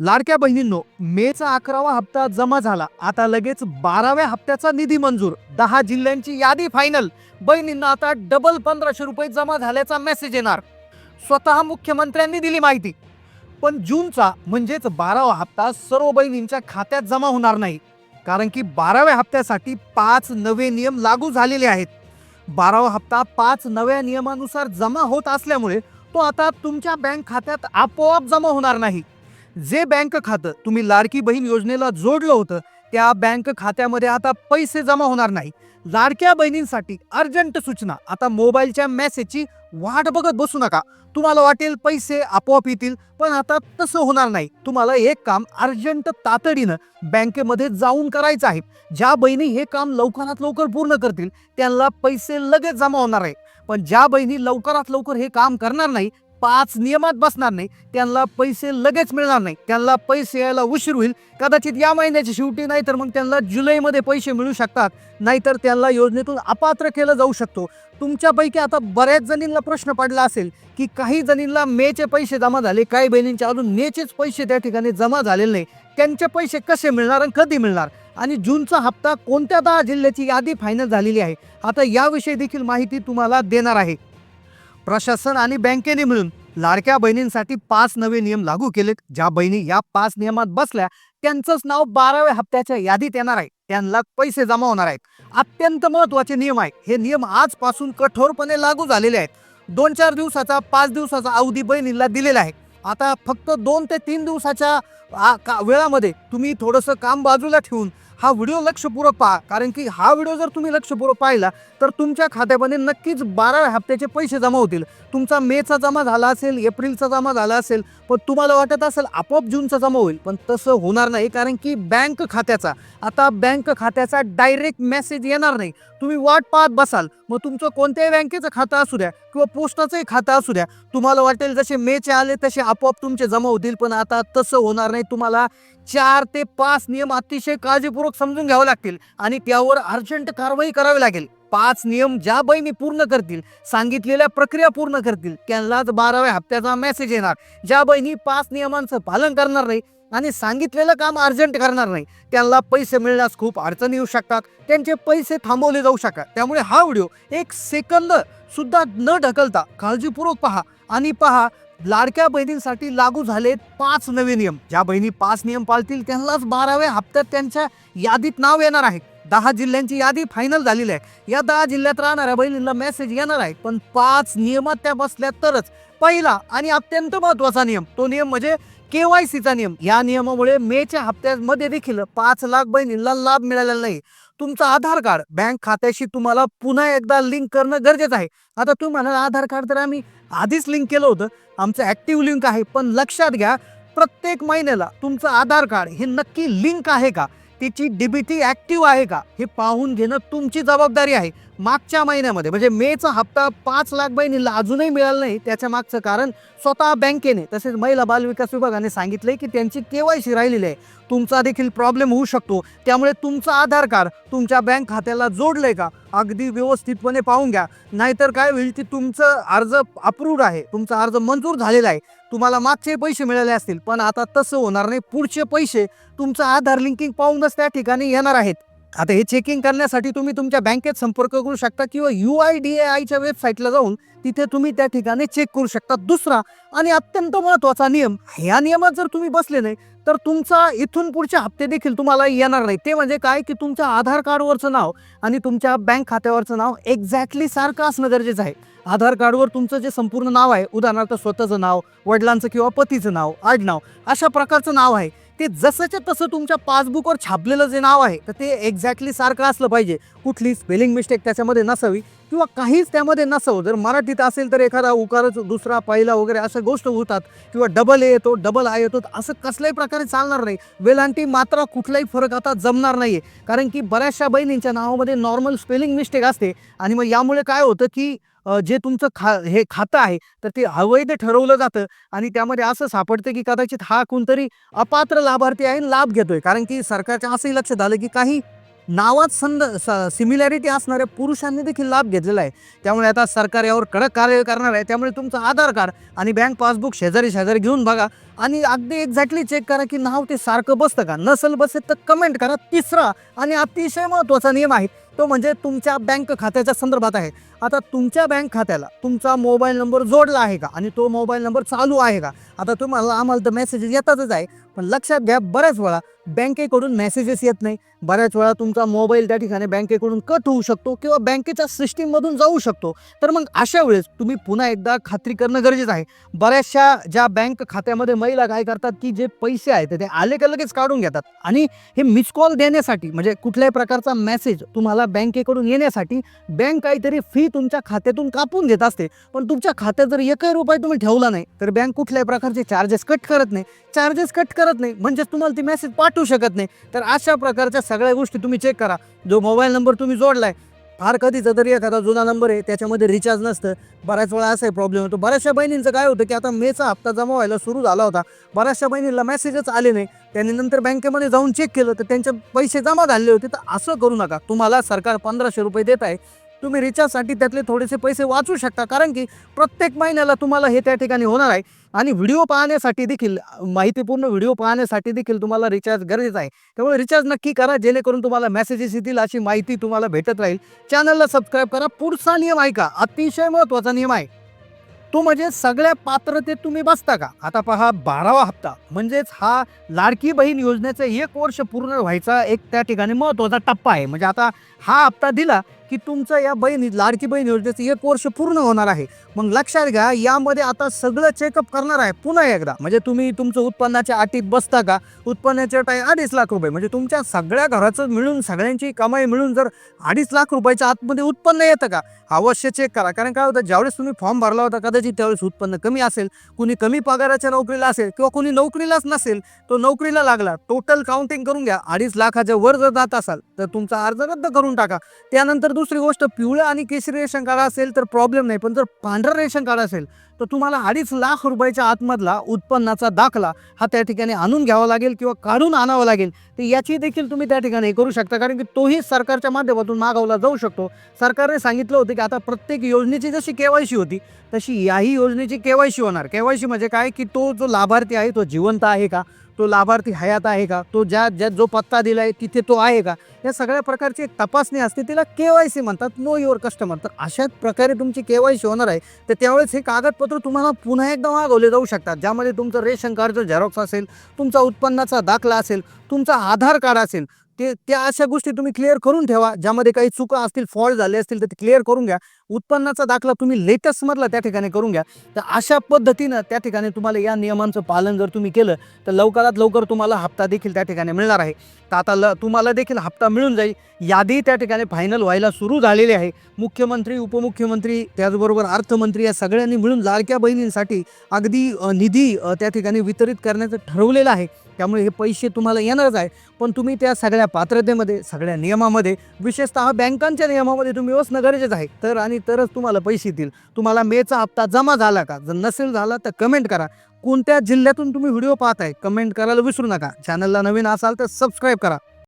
लाडक्या बहिणींनो मेचा अकरावा हप्ता जमा झाला. आता लगेच बाराव्या हप्त्याचा निधी मंजूर. दहा जिल्ह्यांची यादी फायनल बहिणींना आता डबल पंधराशे रुपये जमा झाल्याचा मेसेज येणार. स्वतः मुख्यमंत्र्यांनी दिली माहिती. पण जूनचा म्हणजेच बारावा हप्ता सर्व बहिणींच्या खात्यात जमा होणार नाही. कारण की बाराव्या हप्त्यासाठी पाच नवे नियम लागू झालेले आहेत. बारावा हप्ता पाच नव्या नियमानुसार जमा होत असल्यामुळे तो आता तुमच्या बँक खात्यात आपोआप जमा होणार नाही. जे बँक खातं तुम्ही लाडकी बहीण योजनेला जोडलं होतं त्या बँक खात्यामध्ये आता पैसे जमा होणार नाही. लाडक्या बहिणींसाठी अर्जंट सूचना. आता मोबाईलच्या मेसेजची वाट बघत बसू नका. तुम्हाला वाटेल पैसे आपोआप येतील पण आता तसं होणार नाही. तुम्हाला एक काम अर्जंट तातडीनं बँकेमध्ये जाऊन करायचं आहे. ज्या बहिणी हे काम लवकरात लवकर पूर्ण करतील त्यांना पैसे लगेच जमा होणार आहे. पण ज्या बहिणी लवकरात लवकर हे काम करणार नाही पाच नियमात बसणार नाही त्यांना पैसे लगेच मिळणार नाही त्यांना पैसे यायला उशीर होईल. कदाचित या महिन्याच्या शेवटी नाही तर मग त्यांना जुलैमध्ये पैसे मिळू शकतात नाहीतर त्यांना योजनेतून अपात्र केलं जाऊ शकतो. तुमच्यापैकी आता बऱ्याच जणींना प्रश्न पडला असेल की काही जणींना मेचे पैसे जमा झाले काही बहिणींचे अजून मेचेच पैसे त्या ठिकाणी जमा झालेले नाही. त्यांचे पैसे कसे मिळणार आणि कधी मिळणार? आणि जूनचा हप्ता कोणत्या दहा जिल्ह्याची यादी फायनल झालेली आहे? आता याविषयी देखील माहिती तुम्हाला देणार आहे. प्रशासन आणि बँकेने मिळून लाडक्या बहिणींसाठी पाच नवे नियम लागू केलेत ज्या बहिणी या पाच नियमात बसल्या त्यांचंच नाव बाराव्या हप्त्याच्या यादीत येणार आहे. त्यांना पैसे जमा होणार आहेत. अत्यंत महत्त्वाचे नियम आहे हे नियम आजपासून कठोरपणे लागू झालेले आहेत. दोन चार दिवसाचा पाच दिवसाचा अवधी बहिणीला दिलेला आहे. आता फक्त दोन ते तीन दिवसाच्या का- वेळामध्ये तुम्ही थोडंसं काम बाजूला ठेवून हा व्हिडिओ लक्षपूर्वक पहा. कारण की हा व्हिडिओ जर तुम्ही लक्षपूर्वक पाहिला तर तुमच्या खात्यामध्ये नक्कीच बाराव्या हप्त्याचे पैसे जमा होतील. तुमचा मेचा जमा झाला असेल एप्रिलचा जमा झाला असेल पण तुम्हाला वाटत असेल आपोआप जूनचा जमा होईल. पण तसं होणार नाही कारण की बँक खात्याचा आता बँक खात्याचा डायरेक्ट मेसेज येणार नाही. तुम्ही वाट पाहत बसाल मग तुमचं कोणत्याही बँकेचं खातं असू द्या किंवा पोस्टाचंही खातं असू द्या. तुम्हाला वाटेल जसे मेचे आले तसे आपोआप तुमचे जमा होतील पण आता तसं होणार नाही. तुम्हाला चार ते पाच नियम अतिशय काळजीपूर्वक समजून घ्यावे लागतील आणि त्यावर अर्जंट कारवाई करावी लागेल. पाच नियम ज्या मी पूर्ण करतील सांगितलेल्या प्रक्रिया पूर्ण करतील त्यांनाच बाराव्या हप्त्याचा मेसेज येणार. ज्या बहिणी पाच नियमांचं पालन करणार नाही आणि सांगितलेलं काम अर्जंट करणार नाही त्यांना पैसे मिळण्यास खूप अडचणी येऊ शकतात त्यांचे पैसे थांबवले जाऊ शकतात. त्यामुळे हा व्हिडिओ एक सेकंद सुद्धा न ढकलता काळजीपूर्वक पहा आणि पहा लाडक्या बहिणींसाठी लागू झाले पाच नवे नियम. ज्या बहिणी पाच नियम पाळतील त्यांनाच बाराव्या हप्त्यात त्यांच्या यादीत नाव येणार आहे. दहा जिल्ह्यांची यादी फायनल झालेली आहे. या दहा जिल्ह्यात राहणाऱ्या बहिणींना मेसेज येणार आहे. पण पाच नियमात त्या बसल्या तरच. पहिला आणि अत्यंत महत्त्वाचा नियम तो नियम म्हणजे के वाय सीचा नियम. या नियमामुळे मेच्या हप्त्यामध्ये देखील पाच लाख बहिणींना लाभ मिळालेला नाही. तुमचं आधार कार्ड बँक खात्याशी तुम्हाला पुन्हा एकदा लिंक करणं गरजेचं आहे. आता तुम्हाला आधार कार्ड तर आम्ही आधीच लिंक केलं होतं. आमचं ॲक्टिव्ह लिंक आहे. पण लक्षात घ्या प्रत्येक महिन्याला तुमचं आधार कार्ड हे नक्की लिंक आहे का? तिची डीबीटी ॲक्टिव्ह आहे का हे पाहून घेणं तुमची जबाबदारी आहे. मागच्या महिन्यामध्ये म्हणजे मेचा हप्ता पाच लाख बहिणीला अजूनही मिळाला नाही त्याच्या मागचं कारण स्वतः बँकेने तसेच महिला बालविकास विभागाने सांगितले की त्यांची केवायसी राहिलेली आहे. तुमचा देखील प्रॉब्लेम होऊ शकतो. त्यामुळे तुमचं आधार कार्ड तुमच्या बँक खात्याला जोडलंय का? अगदी व्यवस्थितपणे पाहून घ्या. नाहीतर काय होईल की तुमचं अर्ज अप्रूव्ड आहे. तुमचा अर्ज मंजूर झालेला आहे. तुम्हाला मागचे पैसे मिळाले असतील पण आता तसं होणार नाही. पुढचे पैसे तुमचं आधार लिंकिंग पाहूनच त्या ठिकाणी येणार आहेत. आता हे चेकिंग करण्यासाठी तुम्ही तुमच्या बँकेत संपर्क करू शकता किंवा यू आय डी ए आयच्या वेबसाईटला जाऊन तिथे तुम्ही त्या ठिकाणी चेक करू शकता. दुसरा आणि अत्यंत महत्त्वाचा नियम ह्या नियमात जर तुम्ही बसले नाही तर तुमचा इथून पुढचे हप्ते देखील तुम्हाला येणार नाही. ते म्हणजे काय? की तुमच्या आधार कार्डवरचं नाव आणि तुमच्या बँक खात्यावरचं नाव एक्झॅक्टली सारखं असणं गरजेचं आहे. आधार कार्डवर तुमचं जे संपूर्ण नाव आहे उदाहरणार्थ स्वतःचं नाव वडिलांचं किंवा पतीचं नाव आडनाव अशा प्रकारचं नाव आहे. ते जसंच्या तसं तुमच्या पासबुकवर छापलेलं जे नाव आहे तर ते एक्झॅक्टली सारखं असलं पाहिजे. कुठली स्पेलिंग मिस्टेक त्याच्यामध्ये नसावी किंवा काहीच त्यामध्ये नसावं. जर मराठीत असेल तर एखादा उकारच दुसरा पहिला वगैरे अशा गोष्ट होतात किंवा डबल ए येतो डबल आय येतो असं कसल्याही प्रकारे चालणार नाही. वेलांटी मात्र कुठलाही फरक आता जमणार नाही आहे कारण की बऱ्याचशा बहिणींच्या नावामध्ये नॉर्मल स्पेलिंग मिस्टेक असते. आणि मग यामुळे काय होतं की जे तुमचं खा हे खातं आहे तर ते अवैध ठरवलं जातं आणि त्यामध्ये असं सापडतं की कदाचित हा कोणतरी अपात्र लाभार्थी आहे आणि लाभ घेतोय. कारण की सरकारच्या असंही लक्षात आलं की काही नावात संद सिमिलॅरिटी असणाऱ्या पुरुषांनी देखील लाभ घेतलेला आहे. त्यामुळे आता सरकार यावर कडक कार्य करणार आहे. त्यामुळे तुमचं आधार कार्ड आणि बँक पासबुक शेजारी शेजारी घेऊन बघा आणि अगदी एक्झॅक्टली चेक करा की नाव ते सारखं बसतं का? नसल बसेल तर कमेंट करा. तिसरा आणि अतिशय महत्त्वाचा नियम आहे तो म्हणजे तुमच्या बँक खात्याच्या संदर्भात आहे. आता तुमच्या बँक खात्याला तुमचा मोबाईल नंबर जोडला आहे का? आणि तो मोबाईल नंबर चालू आहे का? आता तुम्हाला आम्हाला तर मेसेजेस येतातच आहे. पण लक्षात घ्या बऱ्याच वेळा बँकेकडून मेसेजेस येत नाही. बऱ्याच वेळा तुमचा मोबाईल त्या ठिकाणी बँकेकडून कट होऊ शकतो किंवा बँकेच्या सिस्टीममधून जाऊ शकतो. तर मग अशा वेळेस तुम्ही पुन्हा एकदा खात्री करणं गरजेचं आहे. बऱ्याचशा ज्या बँक खात्यामध्ये महिला काय करतात की जे पैसे आहेत ते आले का लगेच काढून घेतात. आणि हे मिस कॉल देण्यासाठी म्हणजे कुठल्याही प्रकारचा मेसेज तुम्हाला बँकेकडून येण्यासाठी बँक काहीतरी फी तुमच्या खात्यातून कापून घेत असते. पण तुमच्या खात्यात जर एकही रुपये तुम्ही ठेवला नाही तर बँक कुठल्याही प्रकारचे चार्जेस कट करत नाही. चार्जेस कट करत नाही. म्हणजेच तुम्हाला ती मेसेज पाठव शकत नाही. तर अशा प्रकारच्या सगळ्या गोष्टी तुम्ही चेक करा. जो मोबाईल नंबर तुम्ही जोडलाय फार कधीचा तरी एखादा जुना नंबर आहे त्याच्यामध्ये रिचार्ज नसतं. बऱ्याच वेळा असाही प्रॉब्लेम होतो. बऱ्याचशा बहिणींचं काय होतं की आता मेचा हप्ता जमा व्हायला सुरू झाला होता. बऱ्याचशा बहिणींना मेसेजच आले नाही. त्यांनी नंतर बँकेमध्ये जाऊन चेक केलं तर त्यांचे पैसे जमा झाले होते. तर असं करू नका. तुम्हाला सरकार पंधराशे रुपये देत आहे. तुम्ही रिचार्जसाठी त्यातले थोडेसे पैसे वाचू शकता कारण की प्रत्येक महिन्याला तुम्हाला हे त्या ठिकाणी होणार आहे. आणि व्हिडिओ पाहण्यासाठी देखील माहितीपूर्ण व्हिडिओ पाहण्यासाठी देखील तुम्हाला रिचार्ज गरजेचं आहे. त्यामुळे रिचार्ज नक्की करा जेणेकरून तुम्हाला मेसेजेस येतील अशी माहिती तुम्हाला भेटत राहील. चॅनलला सबस्क्राईब करा पुढचा नियम ऐका अतिशय महत्त्वाचा नियम आहे. तो म्हणजे सगळ्या पात्रतेत तुम्ही बसता का? आता पहा बारावा हप्ता. म्हणजेच हा लाडकी बहीण योजनेचं एक वर्ष पूर्ण व्हायचा एक त्या ठिकाणी महत्त्वाचा टप्पा आहे. म्हणजे आता हा हप्ता दिला की तुमचं या बहिणी लाडकी बहीण योजनेचं एक वर्ष पूर्ण होणार आहे. मग लक्षात घ्या यामध्ये आता सगळं चेकअप करणार आहे पुन्हा एकदा. म्हणजे तुम्ही तुमचं उत्पन्नाच्या अटीत बसता का? उत्पन्नाच्या टाई अडीच लाख रुपये. म्हणजे तुमच्या सगळ्या घराचं मिळून सगळ्यांची कमाई मिळून जर अडीच लाख रुपयाच्या आतमध्ये उत्पन्न येतं का? अवश्य चेक करा. कारण काय होतं ज्यावेळेस तुम्ही फॉर्म भरला होता कदाचित त्यावेळेस उत्पन्न कमी असेल. कुणी कमी पगाराच्या नोकरीला असेल किंवा कुणी नोकरीलाच नसेल तो नोकरीला लागला. टोटल काउंटिंग करून घ्या. अडीच लाखाच्या वर जर जात असाल तर तुमचा अर्ज रद्द करून टाका. त्यानंतर दुसरी गोष्ट पिवळं आणि केशरी रेशन कार्ड असेल तर प्रॉब्लेम नाही. पण जर पांढरं रेशन कार्ड असेल तर तुम्हाला अडीच लाख रुपयाच्या आतमधला उत्पन्नाचा दाखला हा त्या ठिकाणी आणून घ्यावा लागेल किंवा काढून आणावा लागेल. तर याची देखील तुम्ही त्या ठिकाणी करू शकता. कारण की तोही सरकारच्या माध्यमातून मागवला जाऊ शकतो. सरकारने सांगितलं होतं की आता प्रत्येक योजनेची जशी केवायसी होती तशी याही योजनेची केवायसी होणार. केवायसी म्हणजे काय? की तो जो लाभार्थी आहे तो जिवंत आहे का? तो लाभार्थी हयात आहे का? तो ज्या ज्या जो पत्ता दिला आहे तिथे तो आहे का? या सगळ्या प्रकारची एक तपासणी असते. तिला के वाय सी म्हणतात नो युअर कस्टमर तर अशाच प्रकारे तुमची के वाय सी होणार आहे तर त्यावेळेस हे कागदपत्र तुम्हाला पुन्हा एकदा मागवले जाऊ शकतात. ज्यामध्ये तुमचं रेशन कार्डचं झेरॉक्स असेल तुमचा उत्पन्नाचा दाखला असेल तुमचा आधार कार्ड असेल ते त्या अशा गोष्टी तुम्ही क्लिअर करून ठेवा ज्यामध्ये काही चुका असतील फॉल्ट झाले असतील तर ते क्लिअर करून घ्या. उत्पन्नाचा दाखला तुम्ही लेटेस्टमधला त्या ठिकाणी करून घ्या. तर अशा पद्धतीनं त्या ठिकाणी तुम्हाला या नियमांचं पालन जर तुम्ही केलं तर लवकरात लवकर तुम्हाला हप्ता देखील त्या ठिकाणी मिळणार आहे. तर आता ल तुम्हाला देखील हप्ता मिळून जाईल. यादी त्या ठिकाणी फायनल व्हायला सुरू झालेली आहे. मुख्यमंत्री उपमुख्यमंत्री त्याचबरोबर अर्थमंत्री या सगळ्यांनी मिळून लाडक्या बहिणींसाठी अगदी निधी त्या ठिकाणी वितरित करण्याचं ठरवलेलं आहे. त्यामुळे हे पैसे तुम्हाला येणारच आहे. पण तुम्ही त्या सगळ्या पात्रतेमध्ये सगळ्या नियमामध्ये विशेषतः बँकांच्या नियमामध्ये तुम्ही बसणं गरजेचं आहे. तर आणि तरच तुम्हाला पैसे येतील. तुम्हाला मेचा हप्ता जमा झाला का? जर नसेल झाला तर कमेंट करा. कोणत्या जिल्ह्यातून तुम्ही व्हिडिओ पाहताय कमेंट करायला विसरू नका. चॅनलला नवीन असाल तर सबस्क्राईब करा.